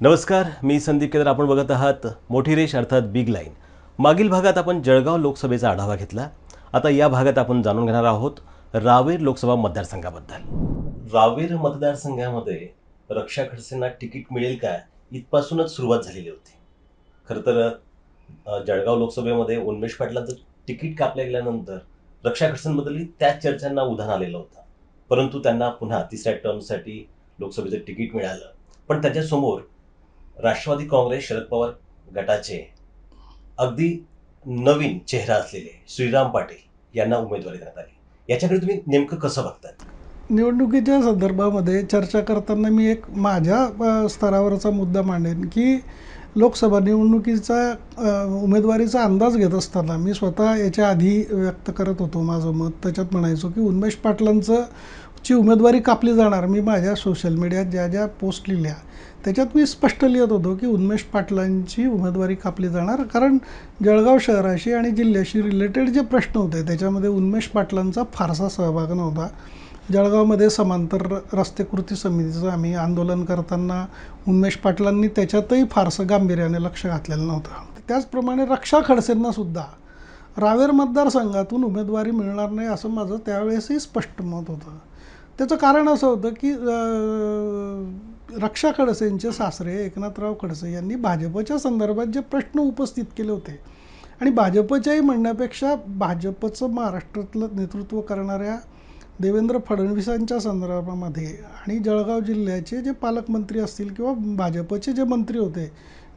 नमस्कार मी संदीप केदार. आपण बघत आहात मोठी रेष अर्थात बिग लाईन मागील भागात आपण जळगाव लोकसभेचा आढावा घेतला. आता या भागात आपण जाणून घेणार आहोत रावेर लोकसभा मतदारसंघाबद्दल. रावेर मतदारसंघामध्ये रक्षा खडसेंना तिकीट मिळेल का? इथपासूनच सुरुवात झालेली होती. खरं तर जळगाव लोकसभेमध्ये उन्मेष पाटलांचं तिकीट कापल्या गेल्यानंतर रक्षा खडसेंबद्दलही त्याच चर्चांना उधाण आलेलं होतं. परंतु त्यांना पुन्हा तिसऱ्या टर्मसाठी लोकसभेचं तिकीट मिळालं. पण त्याच्यासमोर राष्ट्रवादी काँग्रेस शरद पवार गटाचे अगदी नवीन चेहरा असलेले श्रीराम पाटील यांना उमेदवारी देण्यात आली. याच्याकडे तुम्ही नेमकं कसं बघतात निवडणुकीच्या संदर्भामध्ये चर्चा करताना मी एक माझ्या स्तरावरचा मुद्दा मांडेन की लोकसभा निवडणुकीचा उमेदवारीचा अंदाज घेत असताना मी स्वतः याच्या आधी व्यक्त करत होतो माझं मत. त्याच्यात म्हणायचो की उन्मेश पाटलांचं ची उमेदवारी कापली जाणार मी माझ्या सोशल मीडियात ज्या ज्या पोस्ट लिहिल्या त्याच्यात मी स्पष्ट लिहित होतो की उन्मेश पाटलांची उमेदवारी कापली जाणार. कारण जळगाव शहराशी आणि जिल्ह्याशी रिलेटेड जे प्रश्न होते त्याच्यामध्ये उन्मेश पाटलांचा फारसा सहभाग नव्हता. जळगावमध्ये समांतर रस्ते कृती समितीचं आम्ही आंदोलन करताना उन्मेष पाटलांनी त्याच्यातही फारसं गांभीर्याने लक्ष घातलेलं नव्हतं. त्याचप्रमाणे रक्षा खडसेंना सुद्धा रावेर मतदारसंघातून उमेदवारी मिळणार नाही असं माझं त्यावेळेसही स्पष्ट मत होतं. त्याचं कारण असं होतं की रक्षा खडसेंचे सासरे एकनाथराव खडसे यांनी भाजपच्या संदर्भात जे प्रश्न उपस्थित केले होते आणि भाजपच्याही म्हणण्यापेक्षा भाजपचं महाराष्ट्रातलं नेतृत्व करणाऱ्या देवेंद्र फडणवीसांच्या संदर्भामध्ये आणि जळगाव जिल्ह्याचे जे पालकमंत्री असतील किंवा भाजपचे जे मंत्री होते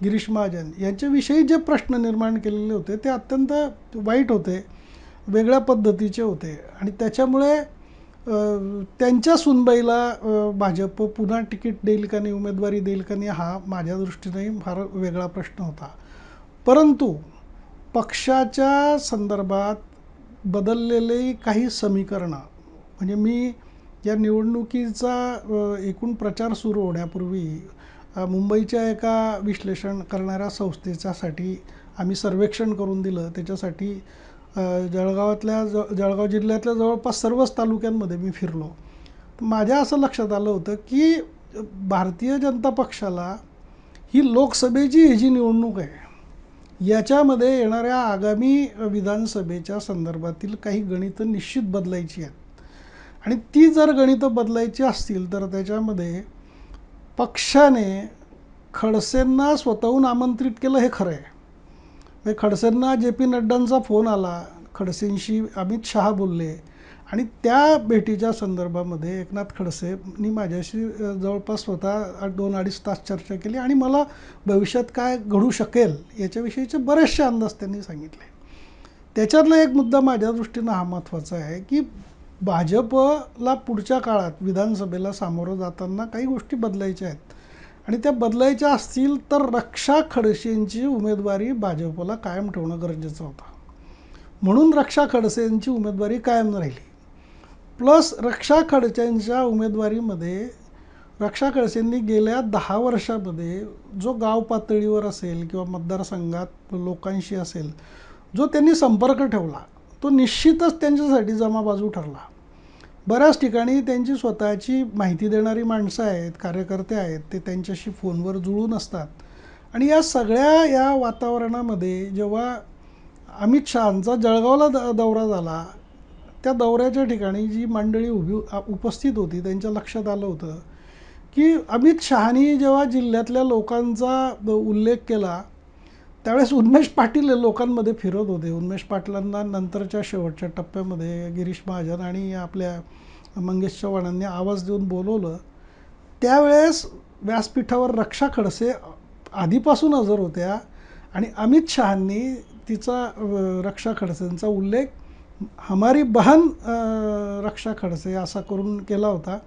गिरीश महाजन यांच्याविषयी जे प्रश्न निर्माण केलेले होते ते अत्यंत वाईट होते वेगळ्या पद्धतीचे होते. आणि त्याच्यामुळे त्यांच्या सुनबाईला भाजप पुन्हा तिकीट देईल का नाही उमेदवारी देईल का नाही हा माझ्या दृष्टीनेही फार वेगळा प्रश्न होता. परंतु पक्षाच्या संदर्भात बदललेली काही समीकरणं म्हणजे मी या निवडणुकीचा एकूण प्रचार सुरू होण्यापूर्वी मुंबईच्या एका विश्लेषण करणाऱ्या संस्थेच्यासाठी आम्ही सर्वेक्षण करून दिलं. त्याच्यासाठी जळगावातल्या ज जळगाव जिल्ह्यातल्या जवळपास सर्वच तालुक्यांमध्ये मी फिरलो. माझ्या असं लक्षात आलं होतं की भारतीय जनता पक्षाला ही लोकसभेची ही जी निवडणूक आहे याच्यामध्ये येणाऱ्या आगामी विधानसभेच्या संदर्भातील काही गणितं निश्चित बदलायची आहेत. आणि ती जर गणितं बदलायची असतील तर त्याच्यामध्ये पक्षाने खडसेंना स्वतःहून आमंत्रित केलं हे खरं आहे. म्हणजे खडसेंना जे पी नड्डांचा फोन आला खडसेंशी अमित शहा बोलले आणि त्या भेटीच्या संदर्भामध्ये एकनाथ खडसेंनी माझ्याशी जवळपास स्वतः दोन अडीच तास चर्चा केली आणि मला भविष्यात काय घडू शकेल याच्याविषयीचे बरेचसे अंदाज त्यांनी सांगितले. त्याच्यातला एक मुद्दा माझ्या दृष्टीनं हा महत्त्वाचा आहे की भाजपला पुढच्या काळात विधानसभेला सामोरं जाताना काही गोष्टी बदलायच्या आहेत. आणि त्या बदलायच्या असतील तर रक्षा खडसेंची उमेदवारी भाजपला कायम ठेवणं गरजेचं होतं. म्हणून रक्षा खडसेंची उमेदवारी कायम राहिली. प्लस रक्षा खडसेंच्या उमेदवारीमध्ये रक्षा खडसेंनी गेल्या दहा वर्षामध्ये जो गाव पातळीवर असेल किंवा मतदारसंघात लोकांशी असेल जो त्यांनी संपर्क ठेवला तो निश्चितच त्यांच्यासाठी जमाबाजू ठरला. बऱ्याच ठिकाणी त्यांची स्वतःची माहिती देणारी माणसं आहेत कार्यकर्ते आहेत ते त्यांच्याशी फोनवर जुळून असतात. आणि या सगळ्या या वातावरणामध्ये जेव्हा अमित शहांचा जळगावला द दौरा झाला त्या दौऱ्याच्या ठिकाणी जी मंडळी उभी उपस्थित होती त्यांच्या लक्षात आलं होतं की अमित शहानी जेव्हा जिल्ह्यातल्या लोकांचा ब- उल्लेख केला त्यावेळेस उन्मेष पाटील लोकांमध्ये फिरत होते. उन्मेष पाटलांना नंतरच्या शेवटच्या टप्प्यामध्ये गिरीश महाजन आणि आपल्या मंगेश चव्हाणांनी आवाज देऊन बोलवलं. त्यावेळेस व्यासपीठावर रक्षा खडसे आधीपासून हजर होत्या आणि अमित शहांनी तिचा रक्षा खडसेंचा उल्लेख हमारी बहन रक्षा खडसे असा करून केला होता.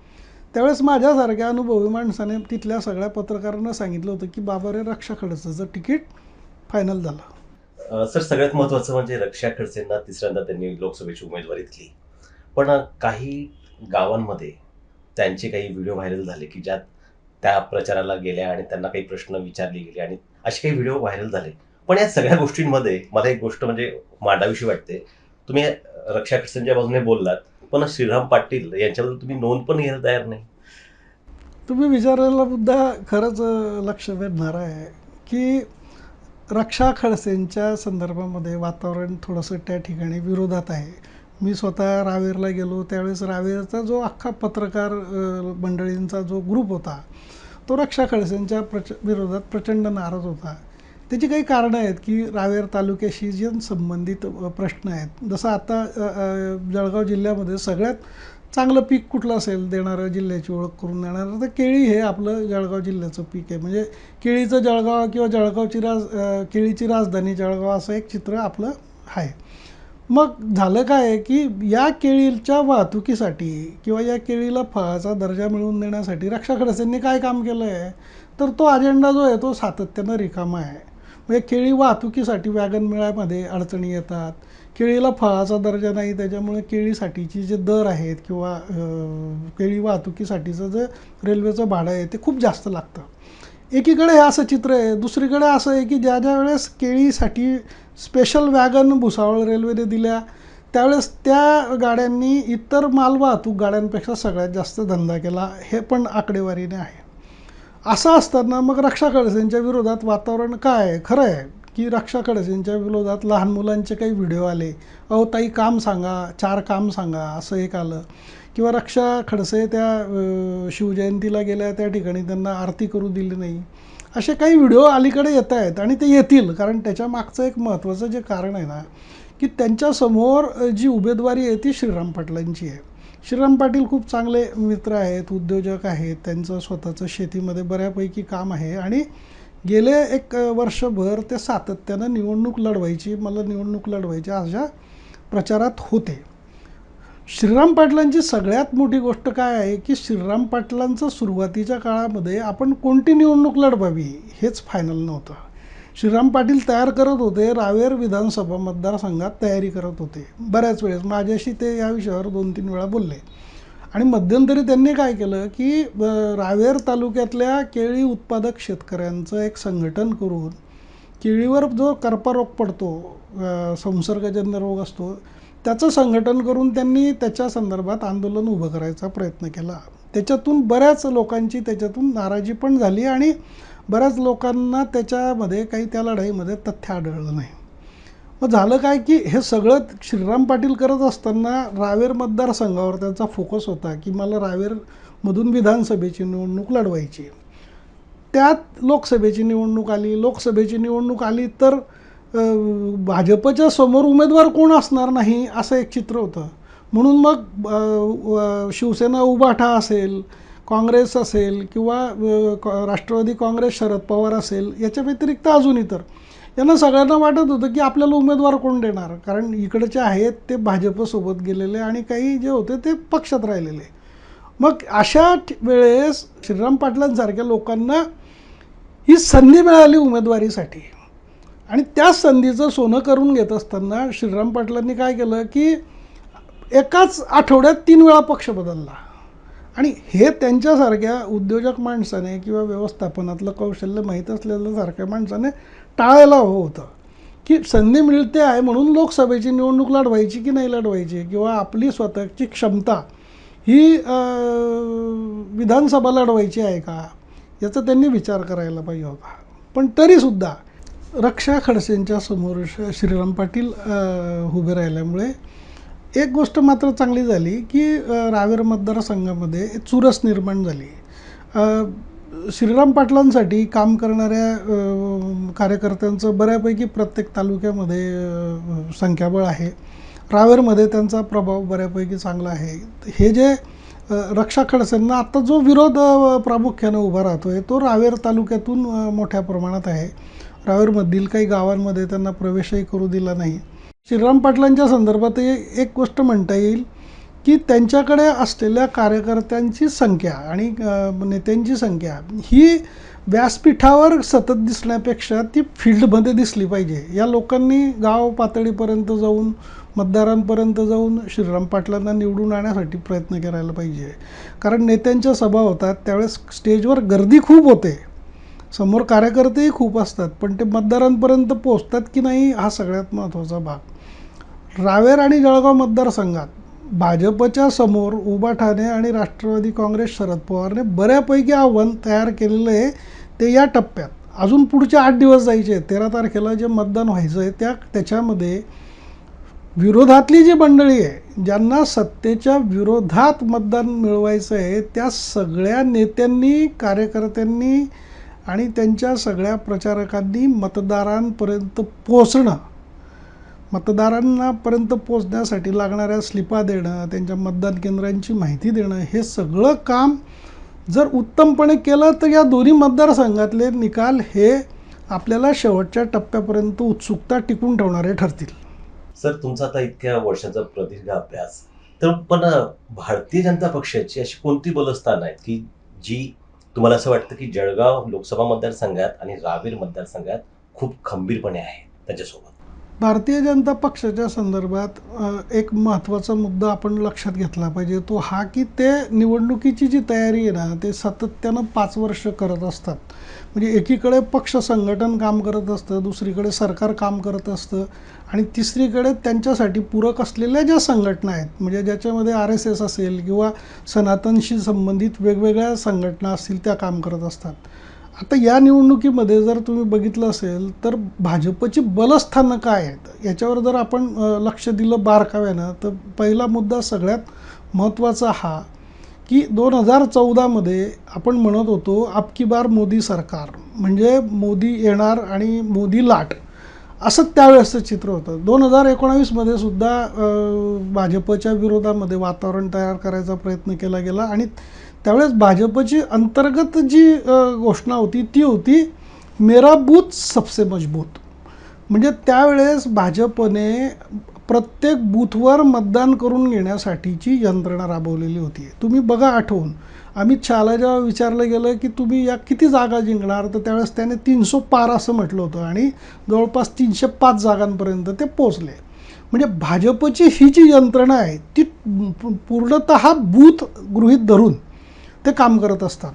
त्यावेळेस माझ्यासारख्या अनुभवी माणसाने तिथल्या सगळ्या पत्रकारांना सांगितलं होतं की बाबा रे रक्षा खडसेचं तिकीट फायनल झालं. अ, सर सगळ्यात महत्त्वाचं म्हणजे रक्षा खडसेंना तिसऱ्यांदा त्यांनी लोकसभेची उमेदवारी दिली. पण काही गावांमध्ये त्यांचे काही व्हिडिओ व्हायरल झाले की ज्यात त्या प्रचाराला गेल्या आणि त्यांना काही प्रश्न विचारले गेले आणि असे काही व्हिडिओ व्हायरल झाले. पण या सगळ्या गोष्टींमध्ये मला एक गोष्ट म्हणजे मांडावीशी वाटते. तुम्ही रक्षा खडसेंच्या बाजूने बोललात पण श्रीराम पाटील यांच्याबद्दल तुम्ही नोंद पण घ्यायला तयार नाही. तुम्ही विचारलेला मुद्दा खरंच अ, लक्ष वेधणारा आहे की रक्षा खडसेंच्या संदर्भामध्ये वातावरण थोडंसं त्या ठिकाणी विरोधात आहे. मी स्वतः रावेरला गेलो त्यावेळेस रावेरचा जो अख्खा पत्रकार मंडळींचा जो ग्रुप होता तो रक्षा खडसेंच्या प्रच विरोधात प्रचंड नाराज होता. त्याची काही कारणं आहेत की रावेर तालुक्याशी जे संबंधित प्रश्न आहेत. जसं आता जळगाव जिल्ह्यामध्ये सगळ्यात चांगलं पीक कुठलं असेल देणारं जिल्ह्याची ओळख करून देणारं तर केळी हे आपलं जळगाव जिल्ह्याचं पीक आहे. म्हणजे केळीचं जळगाव किंवा जळगावची राज केळीची राजधानी जळगाव असं एक चित्र आपलं आहे. मग झालं काय आहे की या केळीच्या वाहतुकीसाठी किंवा या केळीला फळाचा दर्जा मिळवून देण्यासाठी रक्षा खडसेंनी काय काम केलं आहे तर तो अजेंडा जो आहे तो सातत्यानं रिकामा आहे. म्हणजे केळी वाहतुकीसाठी वॅगन मेळ्यामध्ये अडचणी येतात. केळीला फळाचा दर्जा नाही त्याच्यामुळे केळीसाठीची जे दर आहेत किंवा केळी वाहतुकीसाठीचं जे रेल्वेचं भाडं आहे ते खूप जास्त लागतं. एकीकडे हे असं चित्र आहे दुसरीकडे असं आहे की ज्या ज्या वेळेस केळीसाठी स्पेशल वॅगन भुसावळ रेल्वेने दिल्या त्यावेळेस त्या गाड्यांनी इतर मालवाहतूक गाड्यांपेक्षा सगळ्यात जास्त धंदा केला हे पण आकडेवारीने आहे. असं असताना मग रक्षा खडसेंच्या विरोधात वातावरण काय आहे? खरं आहे की रक्षा खडसेंच्या विरोधात लहान मुलांचे काही व्हिडिओ आले अहो ताई काम सांगा चार काम सांगा असं एक आलं. किंवा रक्षा खडसे त्या शिवजयंतीला गेल्या त्या ठिकाणी त्यांना आरती करू दिली नाही. असे काही व्हिडिओ अलीकडे येत आहेत आणि ते येतील कारण त्याच्या मागचं एक महत्त्वाचं जे कारण आहे ना की त्यांच्यासमोर जी उमेदवारी आहे ती श्रीराम पाटलांची आहे. श्रीराम पाटील खूप चांगले मित्र आहेत उद्योजक आहेत त्यांचं स्वतःचं शेतीमध्ये बऱ्यापैकी काम आहे आणि गेले एक वर्षभर ते सातत्यानं निवडणूक लढवायची मला निवडणूक लढवायची अशा प्रचारात होते. श्रीराम पाटलांची सगळ्यात मोठी गोष्ट काय आहे की श्रीराम पाटलांचं सुरुवातीच्या काळामध्ये आपण कोणती निवडणूक लढवावी हेच फायनल नव्हतं. श्रीराम पाटील तयार करत होते रावेर विधानसभा मतदारसंघात तयारी करत होते. बऱ्याच वेळेस माझ्याशी ते या विषयावर दोन तीन वेळा बोलले. आणि मध्यंतरी त्यांनी काय केलं की रावेर तालुक्यातल्या केळी उत्पादक शेतकऱ्यांचं एक संघटन करून केळीवर जो कर्परोग पडतो संसर्गजन्य रोग असतो त्याचं संघटन करून त्यांनी त्याच्या संदर्भात आंदोलन उभं करायचा प्रयत्न केला. त्याच्यातून बऱ्याच लोकांची त्याच्यातून नाराजी पण झाली आणि बऱ्याच लोकांना त्याच्यामध्ये काही त्या लढाईमध्ये तथ्य आढळलं नाही. मग झालं काय की हे सगळं श्रीराम पाटील करत असताना रावेर मतदारसंघावर त्यांचा फोकस होता की मला रावेरमधून विधानसभेची निवडणूक लढवायची त्यात लोकसभेची निवडणूक आली. लोकसभेची निवडणूक आली तर भाजपच्या समोर उमेदवार कोण असणार नाही असं एक चित्र होतं. म्हणून मग शिवसेना उबाठा असेल काँग्रेस असेल किंवा राष्ट्रवादी काँग्रेस शरद पवार असेल याच्या व्यतिरिक्त अजून इतर. यांना सगळ्यांना वाटत होतं की आपल्याला उमेदवार कोण देणार? कारण इकडचे आहेत ते भाजपसोबत गेलेले आणि काही जे होते ते पक्षात राहिलेले. मग अशा वेळेस श्रीराम पाटलांसारख्या लोकांना ही संधी मिळाली उमेदवारीसाठी. आणि त्याच संधीचं सोनं करून घेत असताना श्रीराम पाटलांनी काय केलं की एकाच आठवड्यात तीन वेळा पक्ष बदलला. आणि हे त्यांच्यासारख्या उद्योजक माणसाने किंवा व्यवस्थापनातलं कौशल्य माहीत असलेल्या सारख्या माणसाने टाळायला हवं होतं. की संधी मिळते आहे म्हणून लोकसभेची निवडणूक लढवायची की नाही लढवायची किंवा आपली स्वतःची क्षमता ही विधानसभा लढवायची आहे का? याचा त्यांनी विचार करायला पाहिजे होता. पण तरीसुद्धा रक्षा खडसेंच्या समोर श- श्रीराम पाटील उभे राहिल्यामुळे एक गोष्ट मात्र चांगली झाली की रावेर मतदारसंघामध्ये चुरस निर्माण झाली. श्रीराम पाटलांसाठी काम करणाऱ्या कार्यकर्त्यांचं बऱ्यापैकी प्रत्येक तालुक्यामध्ये संख्याबळ आहे. रावेरमध्ये त्यांचा प्रभाव बऱ्यापैकी चांगला आहे. हे जे रक्षा खडसेंना आत्ता जो विरोध प्रामुख्यानं उभा राहतो आहे तो रावेर तालुक्यातून मोठ्या प्रमाणात आहे. रावेरमधील काही गावांमध्ये त्यांना प्रवेशही करू दिला नाही. श्रीराम पाटलांच्या संदर्भात एक गोष्ट म्हणता येईल की त्यांच्याकडे असलेल्या कार्यकर्त्यांची संख्या आणि नेत्यांची संख्या ही व्यासपीठावर सतत दिसण्यापेक्षा ती फील्डमध्ये दिसली पाहिजे. या लोकांनी गाव पातळीपर्यंत जाऊन मतदारांपर्यंत जाऊन श्रीराम पाटलांना निवडून आणण्यासाठी प्रयत्न करायला पाहिजे. कारण नेत्यांच्या सभा होतात त्यावेळेस स्टेजवर गर्दी खूप होते. समोर कार्यकर्तेही खूप असतात पण ते मतदारांपर्यंत पोचतात की नाही हा सगळ्यात महत्त्वाचा भाग. रावेर आणि जळगाव मतदारसंघात भाजपच्या समोर उबाठाने आणि राष्ट्रवादी काँग्रेस शरद पवारने बऱ्यापैकी आव्हान तयार केलेलं आहे ते या टप्प्यात. अजून पुढचे आठ दिवस जायचे तेरा तारखेला जे मतदान व्हायचं आहे त्या त्याच्यामध्ये विरोधातली जी मंडळी आहे ज्यांना सत्तेच्या विरोधात मतदान मिळवायचं आहे त्या सगळ्या नेत्यांनी कार्यकर्त्यांनी आणि त्यांच्या सगळ्या प्रचारकांनी मतदारांपर्यंत पोचणं मतदारांनापर्यंत पोचण्यासाठी लागणाऱ्या स्लिपा देणं त्यांच्या मतदान केंद्रांची माहिती देणं हे सगळं काम जर उत्तमपणे केलं तर या दोन्ही मतदारसंघातले निकाल हे आपल्याला शेवटच्या टप्प्यापर्यंत उत्सुकता टिकून ठेवणारे ठरतील. सर तुमचा आता इतक्या वर्षाचा प्रदीर्घ अभ्यास. तर पण भारतीय जनता पक्षाची अशी कोणती बलस्थान आहेत की जी तुम्हाला असं वाटतं की जळगाव लोकसभा मतदारसंघात आणि रावेर मतदारसंघात खूप खंबीरपणे आहे त्याच्यासोबत? भारतीय जनता पक्षाच्या संदर्भात एक महत्त्वाचा मुद्दा आपण लक्षात घेतला पाहिजे. तो हा की ते निवडणुकीची जी तयारी आहे ना ते सातत्यानं पाच वर्ष करत असतात. म्हणजे एकीकडे पक्ष संघटन काम करत असतं दुसरीकडे सरकार काम करत असतं आणि तिसरीकडे त्यांच्यासाठी पूरक असलेल्या ज्या संघटना आहेत म्हणजे ज्याच्यामध्ये आर एस एस असेल किंवा सनातनशी संबंधित वेगवेगळ्या संघटना असतील त्या काम करत असतात. आता या निवडणुकीमध्ये जर तुम्ही बघितलं असेल तर भाजपची बलस्थानं काय आहेत? याच्यावर जर आपण लक्ष दिलं बारकाव्यानं तर पहिला मुद्दा सगळ्यात महत्त्वाचा हा की दोन हजार चौदामध्ये आपण म्हणत होतो आपकी बार मोदी सरकार. म्हणजे मोदी येणार आणि मोदी लाट. असं त्यावेळेसचं चित्र होतं. दोन हजार एकोणावीसमध्ये सुद्धा भाजपच्या विरोधामध्ये वातावरण तयार करायचा प्रयत्न केला गेला आणि त्यावेळेस भाजपची अंतर्गत जी घोषणा होती ती होती मेरा बूथ सबसे मजबूत. म्हणजे त्यावेळेस भाजपने प्रत्येक बूथवर मतदान करून घेण्यासाठीची यंत्रणा राबवलेली होती. तुम्ही बघा आठवून अमित शहाला जेव्हा विचारलं गेलं की तुम्ही या किती जागा जिंकणार तर त्यावेळेस त्याने तीनशे पार असं म्हटलं होतं आणि जवळपास तीनशे पाच जागांपर्यंत ते पोचले म्हणजे भाजपची ही जी यंत्रणा आहे ती पूर्णत बूथ गृहीत धरून ते काम करत असतात.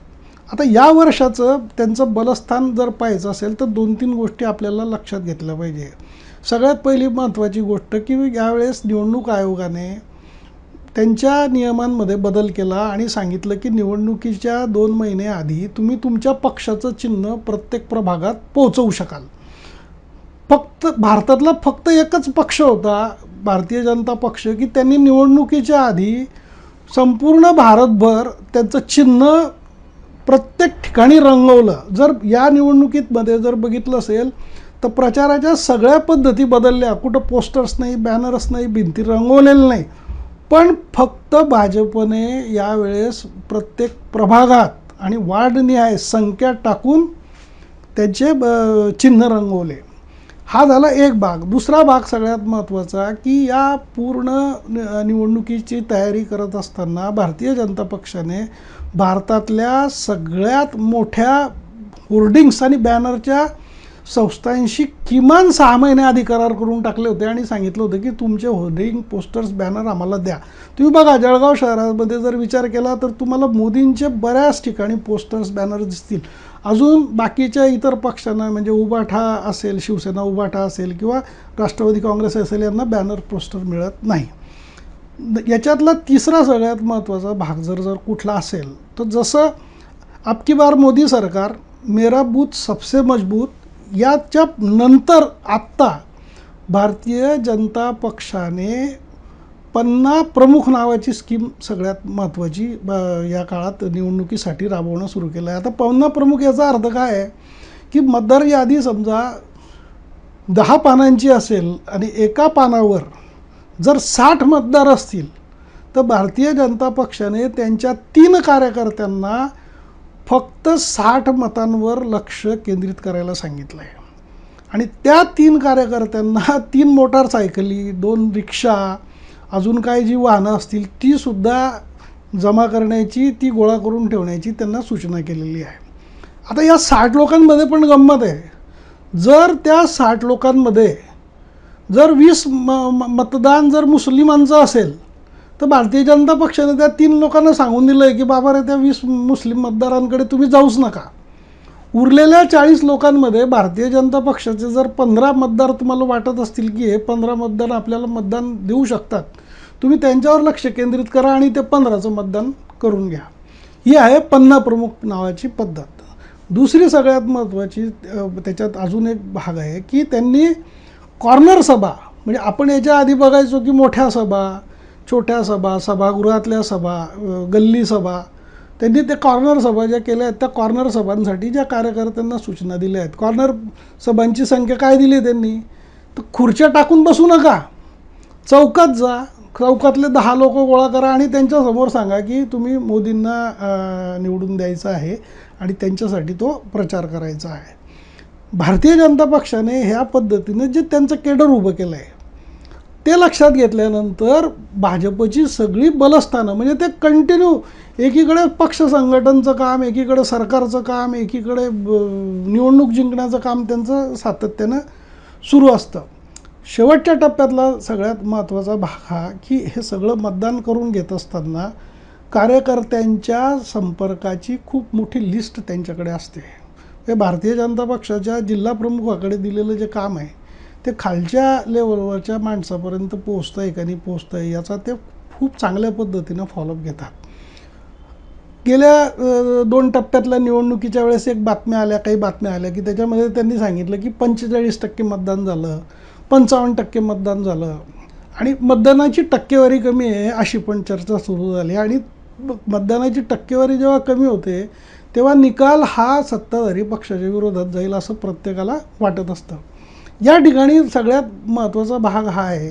आता या वर्षाचं त्यांचं बलस्थान जर पाहायचं असेल तर दोन तीन गोष्टी आपल्याला लक्षात घेतल्या पाहिजे. सगळ्यात पहिली महत्त्वाची गोष्ट की यावेळेस निवडणूक आयोगाने त्यांच्या नियमांमध्ये बदल केला आणि सांगितलं की निवडणुकीच्या दोन महिने आधी तुम्ही तुमच्या पक्षाचं चिन्ह प्रत्येक प्रभागात पोहोचवू शकाल. फक्त भारतातला फक्त एकच पक्ष होता भारतीय जनता पक्ष की त्यांनी निवडणुकीच्या आधी संपूर्ण भारतभर त्यांचं चिन्ह प्रत्येक ठिकाणी रंगवलं. जर या निवडणुकीतमध्ये जर बघितलं असेल तर प्रचाराच्या सगळ्या पद्धती बदलल्या. कुठं पोस्टर्स नाही बॅनर्स नाही भिंती रंगवलेलं नाही. पण फक्त भाजपने यावेळेस प्रत्येक प्रभागात आणि वार्डनिहाय संख्या टाकून त्यांचे ब- चिन्ह रंगवले. हा झाला एक भाग. दुसरा भाग सगळ्यात महत्त्वाचा की या पूर्ण नि- निवडणुकीची तयारी करत असताना भारतीय जनता पक्षाने भारतातल्या सगळ्यात मोठ्या होर्डिंग्स आणि बॅनरच्या संस्थांशी किमान सहा महिने आधी करार करून टाकले होते आणि सांगितलं होतं की तुमचे होर्डिंग पोस्टर्स बॅनर आम्हाला द्या. तुम्ही बघा जळगाव शहरामध्ये जर विचार केला तर तुम्हाला मोदींचे बऱ्याच ठिकाणी पोस्टर्स बॅनर दिसतील. अजून बाकीच्या इतर पक्षांना म्हणजे उबाठा असेल शिवसेना उबाठा असेल किंवा राष्ट्रवादी काँग्रेस असेल यांना बॅनर पोस्टर मिळत नाही. याच्यातला तिसरा सगळ्यात महत्त्वाचा भाग जर जर कुठला असेल तर जसं अब बार मोदी सरकार मेरा बूथ सबसे मजबूत याच्या नंतर आत्ता भारतीय जनता पक्षाने पन्ना प्रमुख नावाची स्कीम सगळ्यात महत्त्वाची ब- या काळात निवडणुकीसाठी राबवणं सुरू केलं आहे आता पन्ना प्रमुख याचा अर्थ काय आहे? की मतदार यादी समजा दहा पानांची असेल आणि एका पानावर जर साठ मतदार असतील तर भारतीय जनता पक्षाने त्यांच्या तीन कार्यकर्त्यांना फक्त साठ मतांवर लक्ष केंद्रित करायला सांगितलं आहे आणि त्या तीन कार्यकर्त्यांना तीन मोटारसायकली दोन रिक्षा अजून काय जी वाहनं असतील तीसुद्धा जमा करण्याची ती गोळा करून ठेवण्याची त्यांना सूचना केलेली आहे. आता या साठ लोकांमध्ये पण गंमत आहे. जर त्या साठ लोकांमध्ये जर वीस म म- मतदान जर मुस्लिमांचं असेल तर भारतीय जनता पक्षाने त्या तीन लोकांना सांगून दिलं आहे की बाबा रे त्या वीस मुस्लिम मतदारांकडे तुम्ही जाऊच नका. उरलेल्या चाळीस लोकांमध्ये भारतीय जनता पक्षाचे जर पंधरा मतदार तुम्हाला वाटत असतील की हे पंधरा मतदार आपल्याला मतदान देऊ शकतात तुम्ही त्यांच्यावर लक्ष केंद्रित करा आणि ते पंधराचं मतदान करून घ्या. ही आहे पन्ना प्रमुख नावाची पद्धत. दुसरी सगळ्यात महत्त्वाची त्याच्यात अजून एक भाग आहे की त्यांनी कॉर्नर सभा म्हणजे आपण याच्या आधी बघायचो की मोठ्या सभा छोट्या सभा सभागृहातल्या सभा गल्ली सभा त्यांनी ते कॉर्नर सभा ज्या केल्या आहेत त्या कॉर्नर सभांसाठी ज्या कार्यकर्त्यांना सूचना दिल्या आहेत. कॉर्नर सभांची संख्या काय दिली त्यांनी? तर खुर्च्या टाकून बसू नका. चौकात जा चौकातले दहा लोक गोळा करा आणि त्यांच्यासमोर सांगा की तुम्ही मोदींना निवडून द्यायचं आहे आणि त्यांच्यासाठी तो प्रचार करायचा आहे. भारतीय जनता पक्षाने ह्या पद्धतीने जे त्यांचं केडर उभं केलं आहे ते लक्षात घेतल्यानंतर भाजपची सगळी बलस्थानं म्हणजे ते कंटिन्यू एकीकडे पक्ष संघटनचं काम एकीकडे सरकारचं काम एकीकडे ब- निवडणूक जिंकण्याचं काम त्यांचं सातत्यानं सुरू असतं. शेवटच्या टप्प्यातला सगळ्यात महत्त्वाचा भाग हा की हे सगळं मतदान करून घेत असताना कार्यकर्त्यांच्या संपर्काची खूप मोठी लिस्ट त्यांच्याकडे असते. हे भारतीय जनता पक्षाच्या जिल्हा प्रमुखाकडे दिलेलं जे काम आहे ते खालच्या लेवलवरच्या माणसापर्यंत पोचतं आहे का नाही पोचतं आहे याचा ते खूप चांगल्या पद्धतीनं फॉलोअप घेतात. गेल्या दोन टप्प्यातल्या निवडणुकीच्या वेळेस एक बातम्या आल्या काही बातम्या आल्या की त्याच्यामध्ये त्यांनी सांगितलं की पंचेचाळीस टक्के मतदान झालं. पंचावन्न टक्के मतदान झालं. आणि मतदानाची टक्केवारी कमी आहे अशी पण चर्चा सुरू झाली. आणि मतदानाची टक्केवारी जेव्हा कमी होते तेव्हा निकाल हा सत्ताधारी पक्षाच्या विरोधात जाईल असं प्रत्येकाला वाटत असतं. या ठिकाणी सगळ्यात महत्त्वाचा भाग हा आहे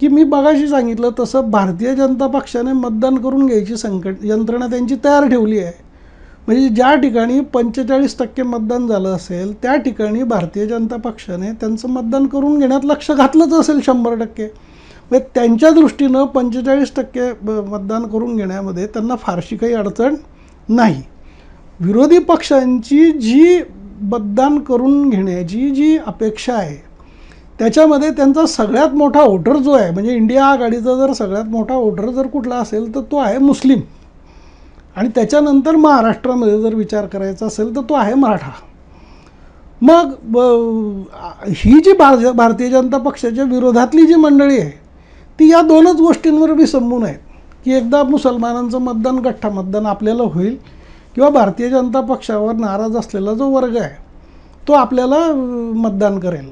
की मी बघाशी सांगितलं तसं भारतीय जनता पक्षाने मतदान करून घ्यायची संकट यंत्रणा त्यांची तयार ठेवली आहे. म्हणजे ज्या ठिकाणी पंचेचाळीस टक्के मतदान झालं असेल त्या ठिकाणी भारतीय जनता पक्षाने त्यांचं मतदान करून घेण्यात लक्ष घातलंच असेल शंभर टक्के. म्हणजे त्यांच्या दृष्टीनं पंचेचाळीस टक्के ब- मतदान करून घेण्यामध्ये त्यांना फारशी काही अडचण नाही. विरोधी पक्षांची जी मतदान करून घेण्याची जी अपेक्षा आहे त्याच्यामध्ये त्यांचा सगळ्यात मोठा वोटर जो आहे म्हणजे इंडिया आघाडीचा जर सगळ्यात मोठा वोटर जर कुठला असेल तर तो आहे मुस्लिम. आणि त्याच्यानंतर महाराष्ट्रामध्ये जर विचार करायचा असेल तर तो आहे मराठा. मग ब- ही जी भार भारतीय जनता पक्षाच्या विरोधातली जी मंडळी आहे ती या दोनच गोष्टींवर विसंबून आहेत. की एकदा मुसलमानांचं मतदान गठ्ठा मतदान आपल्याला होईल किंवा भारतीय जनता पक्षावर नाराज असलेला जो वर्ग आहे तो आपल्याला मतदान करेल.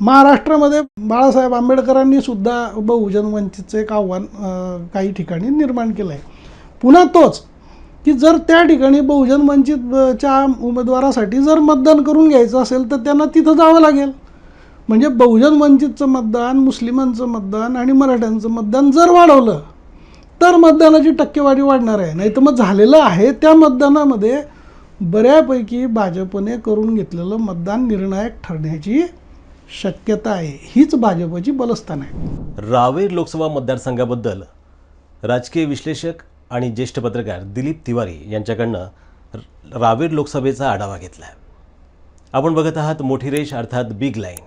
महाराष्ट्रामध्ये बाळासाहेब आंबेडकरांनी सुद्धा बहुजन वंचितचं एक आव्हान काही ठिकाणी निर्माण केलं आहे पुन्हा तोच की जर त्या ठिकाणी बहुजन वंचितच्या उमेदवारासाठी जर मतदान करून घ्यायचं असेल तर त्यांना तिथं जावं लागेल. म्हणजे बहुजन वंचितचं मतदान मुस्लिमांचं मतदान आणि मराठ्यांचं मतदान जर वाढवलं तर मतदानाची टक्केवारी वाढणार आहे. नाही तर मग झालेलं आहे त्या मतदानामध्ये बऱ्यापैकी भाजपने करून घेतलेलं मतदान निर्णायक ठरण्याची शक्यता आहे. हीच भाजपची बलस्थान आहे. रावेर लोकसभा मतदारसंघाबद्दल राजकीय विश्लेषक आणि ज्येष्ठ पत्रकार दिलीप तिवारी यांच्याकडनं रावेर लोकसभेचा आढावा घेतला आपण बघत आहात मोठी रेष अर्थात बिग लाईन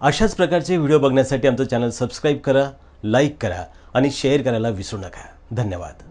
अशाच प्रकारचे व्हिडिओ बघण्यासाठी आमचं चॅनल सबस्क्राईब करा लाईक करा आणि शेअर करायला विसरू नका. धन्यवाद.